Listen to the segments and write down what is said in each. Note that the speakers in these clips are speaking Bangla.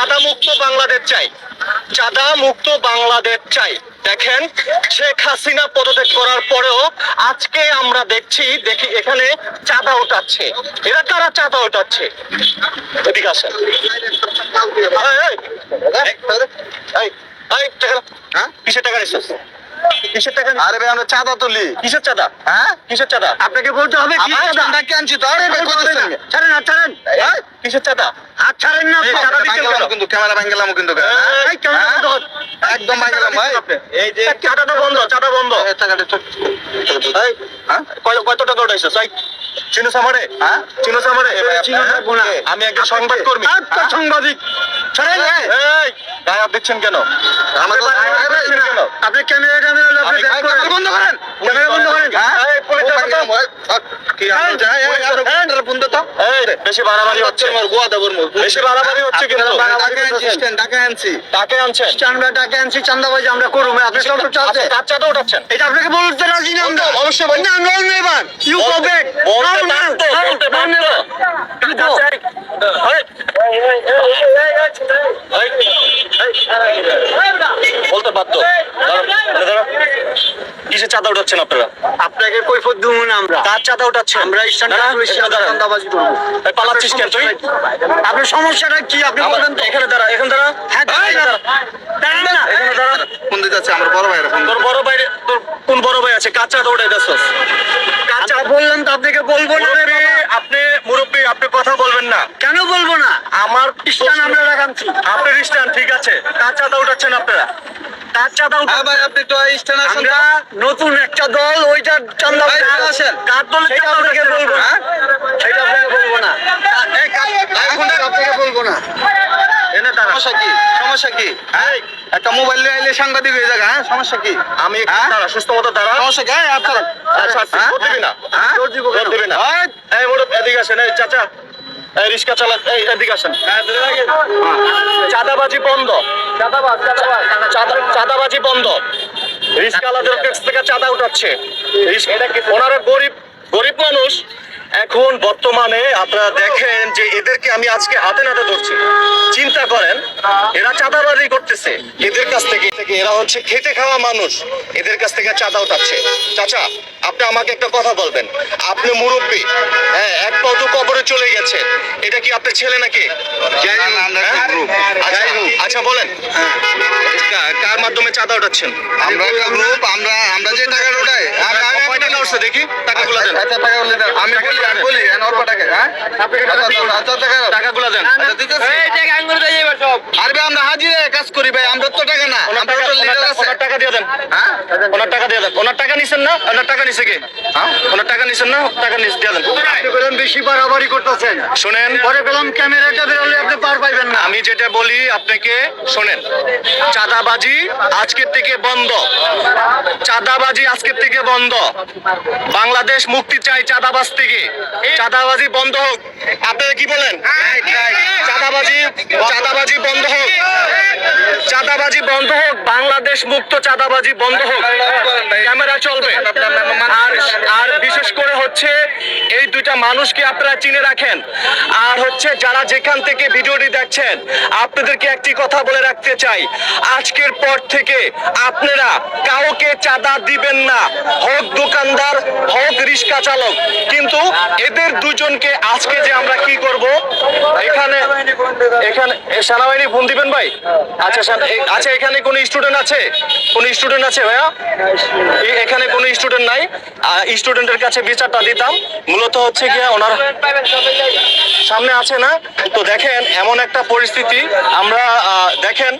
চাঁদা মুক্ত বাংলাদেশ চাই। চাঁদা মুক্ত বাংলাদেশ চাই। দেখেন শেখ হাসিনা পদত্যাগ করার পরেও আজকে আমরা দেখছি দেখি এখানে চাঁদা ওঠাচ্ছে। এরা কারা চাঁদা ওঠাচ্ছে? এদিকে আসেন। হ্যাঁ? কিসের টাকা নিছিস? কিসের টাকা আরে ভাই আমরা চাঁদা তুলি। কিসের চাঁদা? হ্যাঁ? কিসের চাঁদা? আপনাকে বলতে হবে কি চাঁদা? আনছি? তো আরে ছাড়েন ছাড়েন। কিসের চাঁদা? ছাড়েন না কিন্তু ক্যামেরা ভাঙ্গেলাম কিন্তু হ্যাঁ? একদম ভাঙ্গেলাম ভাই। এই যে চাটাটা বন্ধ চাটা বন্ধ। কত টাকা উঠাইছো চিনো সামারে? হ্যাঁ? চিনো সামারে? গুনা। আমি একজন সংবাদ কর্মী। আচ্ছা, সাংবাদিক। গায়ে দিচ্ছেন কেন? আপনি ক্যামেরা। বন্ধ করেন। ক্যামেরা বন্ধ করেন। হ্যাঁ এই, পুলিশ ও ডাকো তো। ভাঙ্গেলাম, ওই, আহ, কি আমরা যাই এই আর এটা বন্ধ তো এই বেশি বাড়াবাড়ি হচ্ছে। আমার গোয়া দেবর মো বেশি বাড়াবাড়ি হচ্ছে কিন্তু। টাকা আনছি স্ট্যান্ড টাকা আনছি। তাকে আনছেন। আমরা টাকা আনছি চান্দাবাজি আমরা করব। আপনি সব চাচ্ছে কার চাঁদা উঠাচ্ছেন। এটা আপনাকে বলতে রাজি না আমরা। অবশ্যই বলতে- চাঁদা উঠাচ্ছেন আপনারা আপনাকে কৈফত দিব না আমরা কার চাঁদা উঠাচ্ছেন আমরা এখানে। চান্দাবাজি করব পালাচ্ছিস কেন তুই আপনার সমস্যাটা কি আপনি বলেন তো এখানে দাঁড়া এখানে দাঁড়া হ্যাঁ দাঁড়া। না এখানে দাঁড়া ফোন দিতে যাচ্ছে আমার বড় ভাইয়ের ফোন তোর বড় ভাই তোর বড় ভাই আছে দিচ্ছস কার আমরা চাঁদা বললাম তো আপনাকে বলব না রে আপনি মুরব্বী আপনি কথা বলবেন না। কেন বলব না? আমার স্টান আমরা রাখাচ্ছি আপনার স্ট্যান্ড ঠিক আছে। কার চাঁদা উঠাচ্ছেন আপনারা। কার চাঁদা হ্যাঁ ভাই আপনি আমরা নতুন একটা দল ওইটা চান্দা আসেন। কার দল সেটা আপনাকে বলব না। সেটা আপনাকে বলব না। এই কাজ- আপনাকে বলব না। এনে দাঁড়া সমস্যা কি? সমস্যা কি? হ্যাঁ একটা মোবাইল নিয়ে এলে সাংবাদিক হয়ে যাবে হ্যাঁ? সমস্যা কি? আমি হ্যাঁ? দাঁড়া সুস্থ মতো দাঁড়া। সমস্যা কি? এই আপনার আচ্ছা হ্যাঁ? ভোট দিবি না। হ্যাঁ? দিব দিবি না। এই মুরব্বী এদিকে আসেন এই চাচা। এই রিক্সা চালা এই এদিকে আসেন। চাঁদাবাজি বন্ধ। চাঁদা- চাঁদাবাজি বন্ধ। রিক্সাওয়ালাদের কাছ থেকে চাঁদা উঠাচ্ছে। ওনারা গরিব গরিব মানুষ। এখন বর্তমানে আপনারা দেখেন যে এদেরকে আমি আজকে হাতে নাতে ধরছি। চিন্তা করেন এরা চাঁদাবাজি করতেছে। এদের কাছ থেকে থেকে এরা হচ্ছে খেতে খাওয়া মানুষ। এদের কাছ থেকে চাঁদা উঠাচ্ছে। চাচা আপনি আমাকে একটা কথা বলবেন। আপনি মুরব্বী হ্যাঁ এক পাও তো কবরে চলে গেছে। এটা কি আপনার ছেলে নাকি? হ্যাঁ? আচ্ছা, হোক। আচ্ছা বলেন। কার মাধ্যমে চাঁদা উঠাচ্ছেন? আমরা আমরা যে টাকা উঠাই দেখি? টাকাগুলো দেন। আমি বলি আমি বলি অল্প টাকা হ্যাঁ? আচ্ছা আচ্ছা টাকা টাকাগুলো দেন। আচ্ছা আরে ভাই আমরা হাজিরে কাজ করি ভাই আমরা তো টাকা না ওনার টাকা তো লিডার ওনার- আছে। ওনার টাকা দিয়ে দেন। হ্যাঁ? ওনার টাকা দিয়ে দেন। ওনার টাকা নিছেন না? ওনার টাকা নিছে কি? হ্যাঁ? ওনার টাকা নিছেন না? টাকা নিচ দিয়ে দেন। বলেন বেশি বাড়াবাড়ি করতেছেন। শোনেন। পরে পেলাম ক্যামেরাটা বেরোলে আপনি পার পাইবেন না। আমি যেটা বলি আপনাকে শোনেন। চাঁদাবাজি আজকের থেকে বন্ধ। চাঁদাবাজি আজকের থেকে বন্ধ। বাংলাদেশ মুক্তি চাই চাঁদাবাজ থেকে। চাঁদাবাজি বন্ধ হোক। আপনারা কি বলেন? চাঁদাবাজি চাঁদাবাজি বন্ধ হোক। চাঁদাবাজি বন্ধ হোক, বাংলাদেশ মুক্ত চাঁদাবাজি বন্ধ হোক। ক্যামেরা চলবে। আর আর বিশেষ করে হচ্ছে এই দুইটা মানুষকে আপনারা চিনে রাখেন। আর হচ্ছে যারা যেখান থেকে ভিডিওটি দেখছেন, আপনাদেরকে একটি কথা বলে রাখতে চাই। আজকের পর থেকে আপনারা কাউকে চাঁদা দিবেন না। হক দোকানদার, হক রিক্সা চালক। কিন্তু এদের দুজনকে আজকে যে আমরা কি করব? এখানে সেনাবাহিনী ফোন দিবেন ভাই? আচ্ছা আচ্ছা এখানে কোনো স্টুডেন্ট আছে? কোন স্টুডেন্ট আছে ভাইয়া? এখানে কোনো স্টুডেন্ট নাই? স্টুডেন্টের কাছে বিচারটা দিতাম। মূলত হচ্ছে গিয়ে ওনার সামনে আছে না? তো দেখেন, এমন একটা পরিস্থিতি আমরা দেখেন,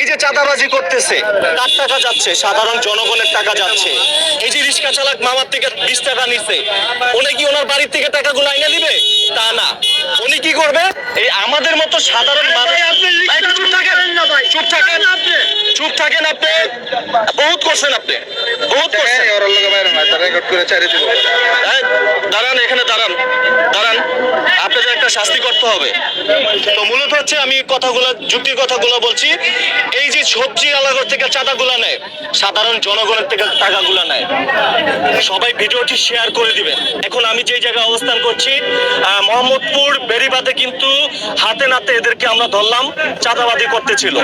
এই যে চাঁদাবাজি করতেছে, কার টাকা যাচ্ছে? সাধারণ জনগণের টাকা যাচ্ছে। এই যে রিক্সা চালক মামার থেকে বিশ টাকা নিচ্ছে উনি কি ওনার বাড়ির থেকে টাকাগুলো আইনা দিবে? তা না। উনি কি করবে? এই আমাদের মতো সাধারণ মানুষ ভাই, চুপ থাকেন চুপ থাকেন। চুপ থাকেন আপনি। বহুত করছেন আপনি। বহুত করছেন। দাঁড়ান এখানে দাঁড়ান। দাঁড়ান। একটা শাস্তি করতে হবে। তো মূলত হচ্ছে আমি কথাগুলো, যুক্তির কথাগুলো বলছি। এই যে সবজি আলাগর থেকে চাঁদাগুলো নেয়, সাধারণ জনগণের থেকে টাকাগুলো নেয়, সবাই ভিডিওটি শেয়ার করে দিবেন। এখন আমি যে জায়গায় অবস্থান করছি মোহাম্মদপুর বেরিবাদে কিন্তু হাতে নাতে এদেরকে আমরা ধরলাম চাঁদাবাদি করতেছিল।